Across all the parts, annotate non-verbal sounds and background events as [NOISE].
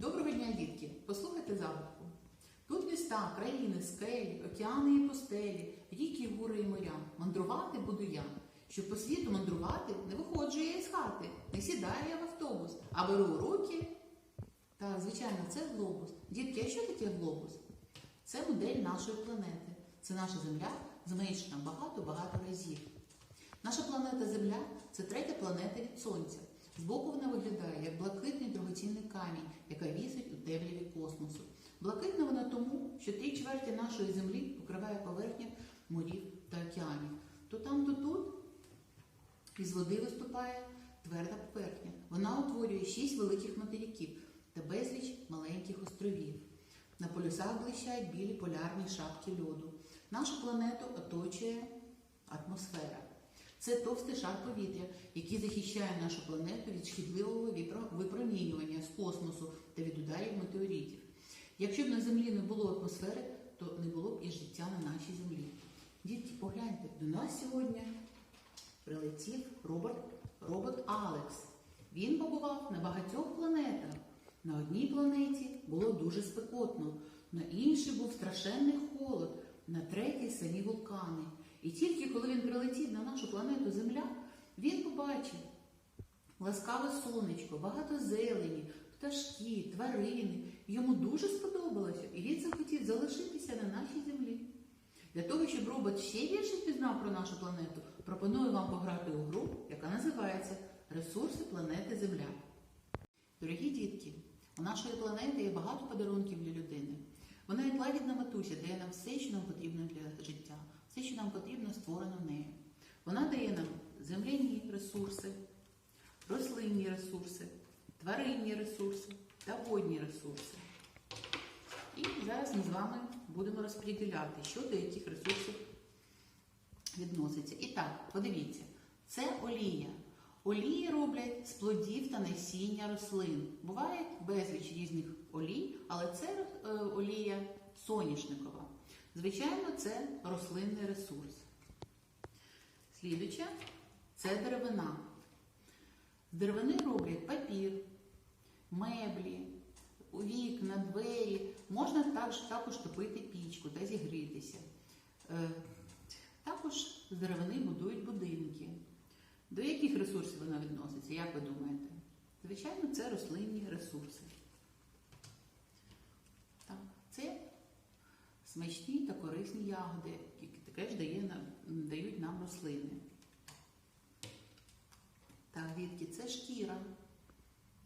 Доброго дня, дітки! Послухайте загадку. Тут міста, країни, скелі, океани і пустелі, ріки, гори і моря. Мандрувати буду я. Щоб по світу мандрувати, не виходжу я із хати, не сідаю я в автобус, а беру у руки. Так, звичайно, це глобус. Дітки, а що таке глобус? Це модель нашої планети. Це наша Земля зменшена багато-багато разів. Наша планета Земля це третя планета від Сонця. Збоку вона виглядає як блакитний дорогоцінний камінь, яка вісить у темряві космосу. Блакитна вона тому, що три чверті нашої землі покриває поверхня морів та океанів. То там, то тут із води виступає тверда поверхня. Вона утворює шість великих материків та безліч маленьких островів. На полюсах блищають білі полярні шапки льоду. Нашу планету оточує атмосфера. Це товстий шар повітря, який захищає нашу планету від шкідливого випромінювання з космосу та від ударів метеоритів. Якщо б на землі не було атмосфери, то не було б і життя на нашій землі. Дітки, погляньте, до нас сьогодні прилетів робот, робот Алекс. Він побував на багатьох планетах. На одній планеті було дуже спекотно, на іншій був страшенний холод, на третій самі вулкани. І тільки коли він прилетів на нашу планету Земля, він побачив ласкаве сонечко, багато зелені, пташки, тварини. Йому дуже сподобалося, і він захотів залишитися на нашій землі. Для того, щоб робот ще більше пізнав про нашу планету, пропоную вам пограти у гру, яка називається Ресурси планети Земля. Дорогі дітки, у нашої планети є багато подарунків для людини. Вона як лагідна матуся дає нам все, що нам потрібно для життя, все, що нам потрібно, створено нею. Вона дає нам земляні ресурси, рослинні ресурси, тваринні ресурси та водні ресурси. І зараз ми з вами будемо розподіляти, що до яких ресурсів відноситься. І так, подивіться, це олія. Олії роблять з плодів та насіння рослин. Буває безліч різних олій, але це олія соняшникова. Звичайно, це рослинний ресурс. Слідуче це деревина. З деревини роблять папір, меблі, вікна, двері. Можна також, також топити пічку та зігрітися. Е, Також з деревини будують будинки. До яких ресурсів вона відноситься, як ви думаєте? Звичайно, це рослинні ресурси. Так, це смачні та корисні ягоди, які теж дає дають нам рослини. Так, дітки, це шкіра.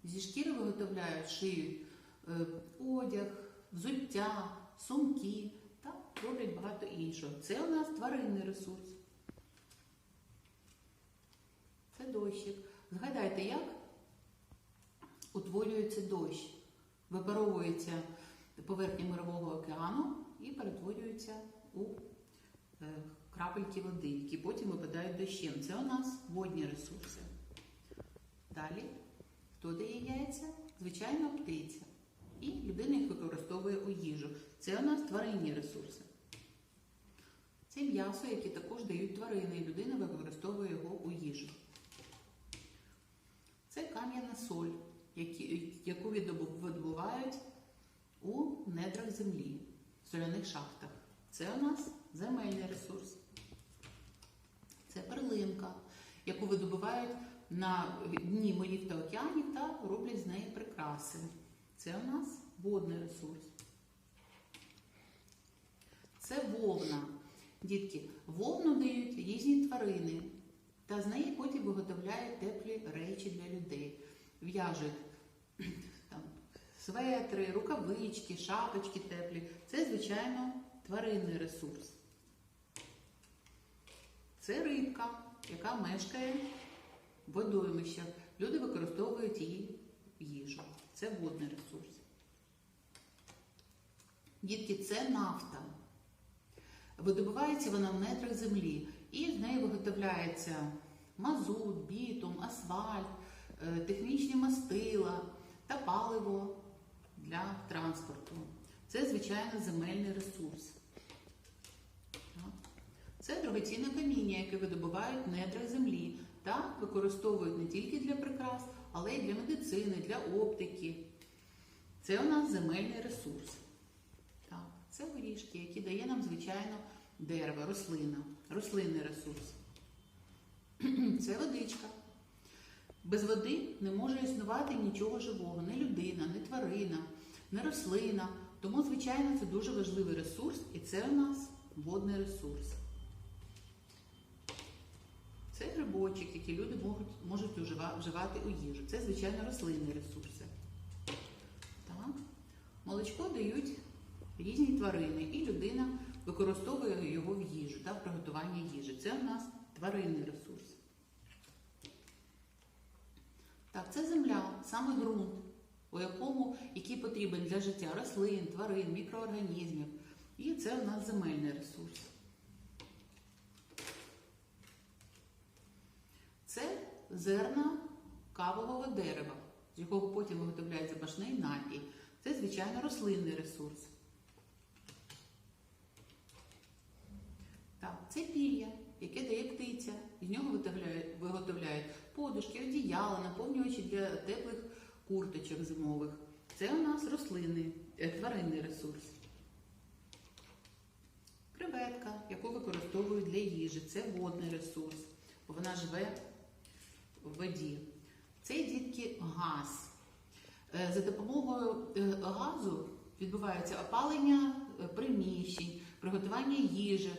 Зі шкіри виготовляють шиють е, одяг, взуття, сумки та роблять багато іншого. Це у нас тваринний ресурс. Це дощик. Згадайте, як утворюється дощ. Випаровується поверхня Мирового океану і перетворюється у е, крапельки води, які потім випадають дощем. Це у нас водні ресурси. Далі, хто дає яйця? Звичайно, птиця. І людина їх використовує у їжу. Це у нас тваринні ресурси. Це м'ясо, яке також дають тварини, і людина використовує його у їжу. Це кам'яна соль, яку видобувають у недрах землі, соляних шахтах. Це у нас земельний ресурс. Це перлинка, яку видобувають на дні морів та океанів та роблять з неї прикраси. Це у нас водний ресурс. Це вовна. Дітки, вовну дають різні тварини, та з неї потім виготовляють теплі речі для людей. В'яжуть светри, рукавички, шапочки теплі. Це, звичайно, тваринний ресурс. Це рибка, яка мешкає в водоймищах. Люди використовують її їжу. Це водний ресурс. Дітки, це нафта. Видобувається вона в нетрах землі, і з неї виготовляється мазут, бітум, асфальт, е, технічні мастила та паливо для транспорту. Це, звичайно, земельний ресурс. Це дорогоцінне каміння, яке видобувають в недрах землі та використовують не тільки для прикрас, але й для медицини, для оптики. Це у нас земельний ресурс. Це горішки, які дає нам, звичайно, дерево, рослина, рослинний ресурс. [CLEARS THROAT] Це водичка. Без води не може існувати нічого живого, не людина, не тварина, не рослина. Тому, звичайно, це дуже важливий ресурс, і це у нас водний ресурс. Це грибочок, який люди можуть, можуть вживати у їжу. Це, звичайно, рослинні ресурси. Так. Молочко дають різні тварини, і людина використовує його в їжу та в приготуванні їжі. Це у нас тваринний ресурс. Так, це земля, саме ґрунт, у якому, який потрібен для життя рослин, тварин, мікроорганізмів. І це у нас земельний ресурс. Це зерна кавового дерева, з якого потім виготовляють запашний напій. Це, звичайно, рослинний ресурс. Так, це пір'я, яке дає птиця. З нього виготовляють подушки, одіяла, наповнювачі для теплих курточок зимових. Це у нас рослинний, е, тваринний ресурс. Креветка, яку використовують для їжі, це водний ресурс, бо вона живе в воді. Це дітки газ. Е, За допомогою е, газу відбувається опалення приміщень, приготування їжі,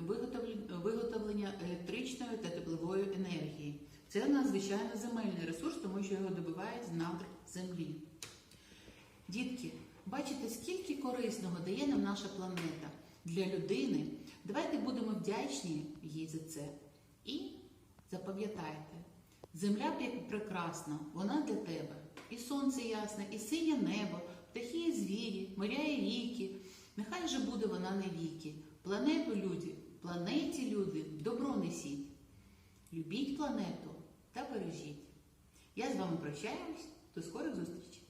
виготовлення, виготовлення електричної та теплової енергії. Це у нас звичайно земельний ресурс, тому що його добивають з надр землі. Дітки, бачите, скільки корисного дає нам наша планета для людини. Давайте будемо вдячні їй за це. І запам'ятайте, земля прекрасна, вона для тебе. І сонце ясне, і синє небо, птахи і звірі, моря і ріки. Нехай же буде вона навіки. Планету люди, планеті люди, добро несіть. Любіть планету та бережіть. Я з вами прощаюсь. До скорих зустрічей!